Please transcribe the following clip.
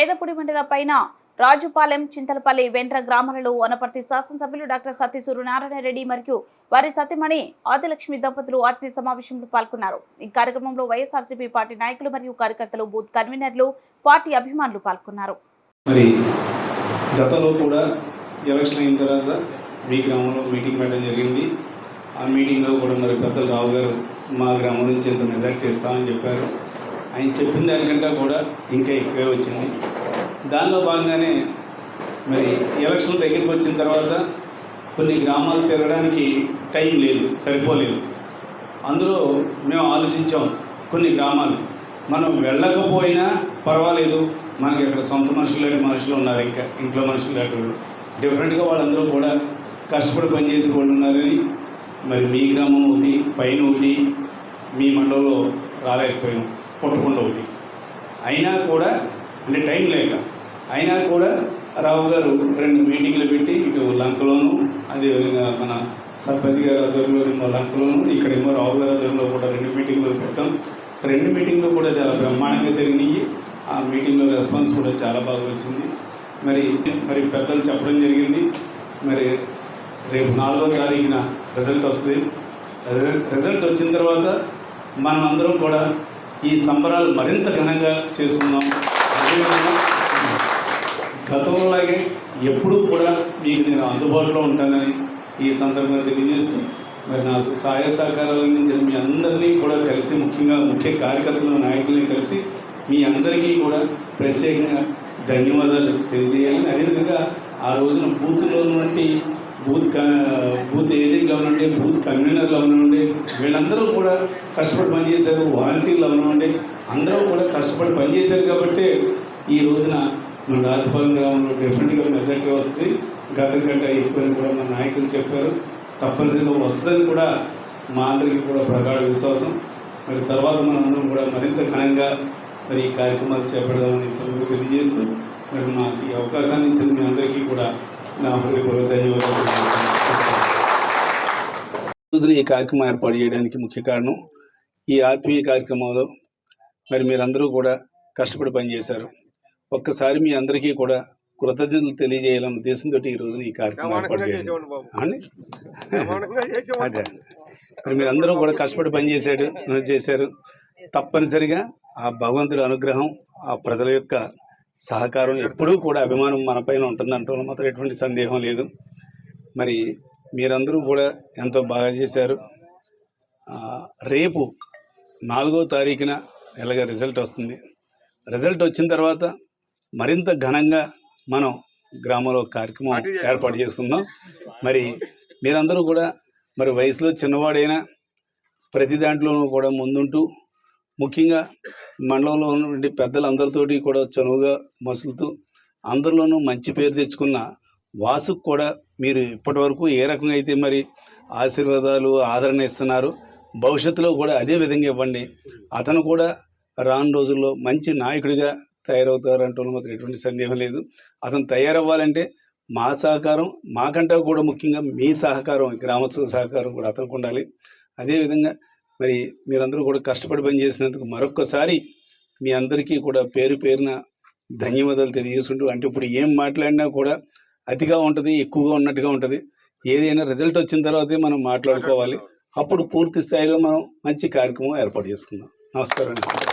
పేదపుడి మండల పైన రాజుపాలెం చింతలపల్లి వెంట్ర గ్రామాలలో వనపర్తి శాసనసభ్యులు డాక్టర్ సత్తి సూర్యనారాయణ రెడ్డి మరియు వారి సతీమణి ఆదిలక్ష్మి దంపతులు ఆత్మీయ సమావేశంలో పాల్గొన్నారు. ఈ కార్యక్రమంలో వైఎస్ఆర్సీపీ పార్టీ నాయకులు మరియు కార్యకర్తలు బూత్ కన్వీనర్లు పార్టీ అభిమానులు పాల్గొన్నారు. మరి గతంలో కూడా ఎలక్షన్ అయిన తర్వాత మీ గ్రామంలో మీటింగ్ పెట్టడం జరిగింది. ఆ మీటింగ్లో కూడా మరి పెద్దలు రావు గారు మా గ్రామం నుంచి ఇంత మెజార్టీ ఇస్తామని చెప్పారు. ఆయన చెప్పిన దానికంటే కూడా ఇంకా ఎక్కువే వచ్చింది. దానిలో భాగంగానే మరి ఎలక్షన్ దగ్గరికి వచ్చిన తర్వాత కొన్ని గ్రామాలు తిరగడానికి టైం లేదు సరిపోలేదు. అందులో మేము ఆలోచించాం కొన్ని గ్రామాలు. మనం వెళ్ళకపోయినా పర్వాలేదు మనకి ఇక్కడ సొంత మనుషులు లాంటి మనుషులు ఉన్నారు ఇంకా ఇంట్లో మనుషులు లాంటి వాళ్ళు. డిఫరెంట్గా వాళ్ళందరూ కూడా కష్టపడి పనిచేసి వాళ్ళు ఉన్నారని మరి మీ గ్రామం ఒకటి పైన ఒకటి మీ మండలంలో రాలేకపోయాం. పుట్టకుండా ఒకటి అయినా కూడా అంటే టైం లేక అయినా కూడా రావు గారు రెండు మీటింగ్లు పెట్టి ఇటు లంకలోను అదేవిధంగా మన సర్పంచ్ గారి ఆధ్వర్యంలో ఏమో లంకలోను ఇక్కడేమో రావు గారి ఆధ్వర్యంలో కూడా రెండు మీటింగ్లు పెట్టాం రెండు మీటింగ్లు కూడా చాలా బ్రహ్మాండంగా జరిగినాయి. ఆ మీటింగ్లో రెస్పాన్స్ కూడా చాలా బాగా వచ్చింది. మరి మరి పెద్దలు చెప్పడం జరిగింది. మరి రేపు నాలుగో తారీఖున రిజల్ట్ వస్తుంది. రిజల్ట్- రిజల్ట్ వచ్చిన తర్వాత మనం అందరం కూడా ఈ సంబరాలు మరింత ఘనంగా చేసుకుందాం. అదేవిధంగా గతంలాగే ఎప్పుడూ కూడా మీకు నేను అందుబాటులో ఉంటానని ఈ సందర్భంగా తెలియజేస్తూ మరి నాకు సహాయ సహకారాలు అందించిన మీ అందరినీ కూడా కలిసి ముఖ్యంగా ముఖ్య కార్యకర్తలు నాయకుల్ని కలిసి మీ అందరికీ కూడా ప్రత్యేకంగా ధన్యవాదాలు తెలియజేయాలని. అదేవిధంగా ఆ రోజున బూత్లో ఉన్నటువంటి బూత్ బూత్ ఏజెంట్లు అవనండి బూత్ కన్వీనర్లు అవనండి వీళ్ళందరూ కూడా కష్టపడి పనిచేశారు వాలంటీర్లు అవనండి అందరూ కూడా కష్టపడి పనిచేశారు కాబట్టి ఈ రోజున మన రాజపాలెం గ్రామంలో డెఫినెట్గా మెజార్టీ వస్తుంది. గతం కంటే ఎక్కువని కూడా మన నాయకులు చెప్పారు. తప్పనిసరిగా వస్తుందని కూడా మా అందరికీ కూడా ప్రగాఢ విశ్వాసం. మరి తర్వాత మనందరం కూడా మరింత ఘనంగా మరి ఈ కార్యక్రమాలు చేపడదామని తెలియజేస్తూ మరి మాకు ఈ అవకాశాన్ని ఇచ్చిన మీ అందరికీ కూడా నా హృదయపూర్వక ధన్యవాదాలు. రోజున ఈ కార్యక్రమం ఏర్పాటు చేయడానికి ముఖ్య కారణం ఈ ఆత్మీయ కార్యక్రమంలో మరి మీరందరూ కూడా కష్టపడి పనిచేశారు. ఒక్కసారి మీ అందరికీ కూడా కృతజ్ఞతలు తెలియజేయాలన్న ఉద్దేశంతో ఈ రోజున ఈ కార్యక్రమం ఏర్పాటు చేయండి అదే మరి మీరందరూ కూడా కష్టపడి పనిచేశాడు చేశారు తప్పనిసరిగా ఆ భగవంతుడి అనుగ్రహం ఆ ప్రజల యొక్క సహకారం ఎప్పుడూ కూడా అభిమానం మన పైన ఉంటుందంటే మాత్రం ఎటువంటి సందేహం లేదు. మరి మీరందరూ కూడా ఎంతో బాగా చేశారు. రేపు నాలుగో తారీఖున ఎలాగ రిజల్ట్ వస్తుంది? రిజల్ట్ వచ్చిన తర్వాత మరింత ఘనంగా మనం గ్రామంలో కార్యక్రమం. ఏర్పాటు చేసుకుందాం. మరి మీరందరూ కూడా మరి వయసులో చిన్నవాడైనా ప్రతి దాంట్లోనూ కూడా ముందుంటూ ముఖ్యంగా మండలంలో ఉన్నటువంటి పెద్దలందరితోటి కూడా చనువుగా మసులుతూ అందరిలోనూ మంచి పేరు తెచ్చుకున్న వాసుకు కూడా మీరు ఇప్పటివరకు ఏ రకంగా అయితే మరి ఆశీర్వాదాలు ఆదరణ ఇస్తున్నారు భవిష్యత్తులో కూడా అదే విధంగా ఇవ్వండి. అతను కూడా రాను రోజుల్లో మంచి నాయకుడిగా తయారవుతారంటే మాత్రం ఎటువంటి సందేహం లేదు. అతను తయారవ్వాలంటే మా సహకారం మాకంటే కూడా ముఖ్యంగా మీ సహకారం గ్రామస్తుల సహకారం కూడా అతనికి ఉండాలి. అదేవిధంగా మరి మీరందరూ కూడా కష్టపడి పనిచేసినందుకు మరొక్కసారి మీ అందరికీ కూడా పేరు పేరున ధన్యవాదాలు తెలియజేసుకుంటూ అంటే ఇప్పుడు ఏం మాట్లాడినా కూడా అతిగా ఉంటుంది ఎక్కువగా ఉన్నట్టుగా ఉంటుంది. ఏదైనా రిజల్ట్ వచ్చిన తర్వాతే మనం మాట్లాడుకోవాలి. అప్పుడు పూర్తి స్థాయిలో మనం మంచి కార్యక్రమం ఏర్పాటు చేసుకుందాం. నమస్కారం అండి.